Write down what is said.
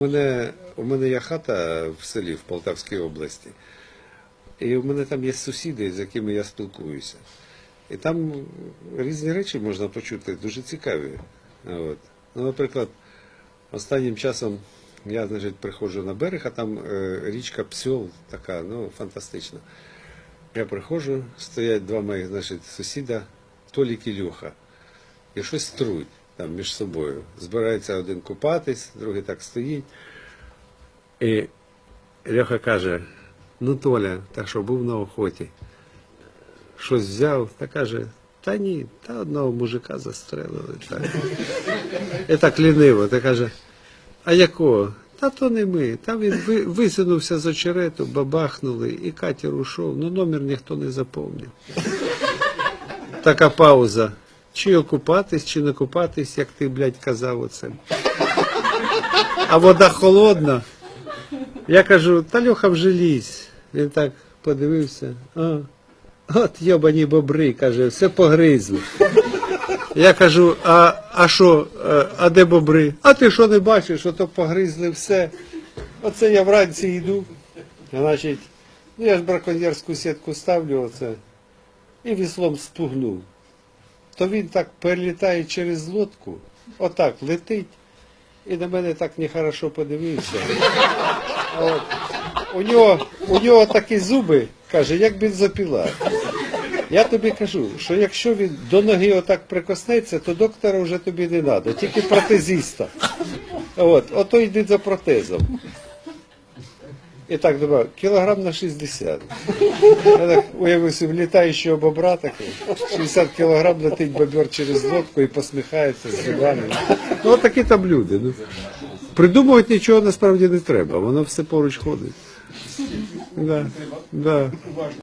У мене, у мене є хата в селі в Полтавській області. І у мене там є сусіди, з якими я спілкуюся. І там різні речі можна почути, дуже цікаві. От. Ну, наприклад, останнім часом я значить, приходжу на берег, а там е, річка Псьол, така, ну, фантастична. Я приходжу, стоять два моїх значить, сусіда, Толік і Льоха, і щось струють там між собою. Збирається один купатись, другий так стоїть. І Льоха каже: ну Толя, так що був на охоті. Щось взяв та каже, та ні, та одного мужика застрелили. Так. І так ліниво, та каже, а якого? Та то не ми. Та він ви- висунувся з очерету, бабахнули, і катер ушов, ну номер ніхто не запомнив. Така пауза. Чи окупатись, чи не купатись, як ти, блядь, казав оце. А вода холодна. Я кажу, та Льоха вже лізь. Він так подивився. А, от йобані бобри, каже, все погризли. Я кажу, а, що, е, а де бобри? А ти що не бачиш, ото погризли все. Оце я вранці йду. Значить, ну я ж браконьєрську сітку ставлю оце. І віслом спугнув. То він так перелітає через лодку, отак летить, і на мене так нехорошо подивився. От. У нього, у нього такі зуби, каже, як бензопіла. Я тобі кажу, що якщо він до ноги отак прикоснеться, то доктора вже тобі не треба, тільки протезіста. От, ото йди за протезом. І так думаю, кілограм на 60. Я так уявив собі літаючого бобра такий. 60 кілограм летить бобер через лодку і посміхається з зубами. Ну, от такі там люди. Ну. Придумувати нічого насправді не треба, воно все поруч ходить. Да, да.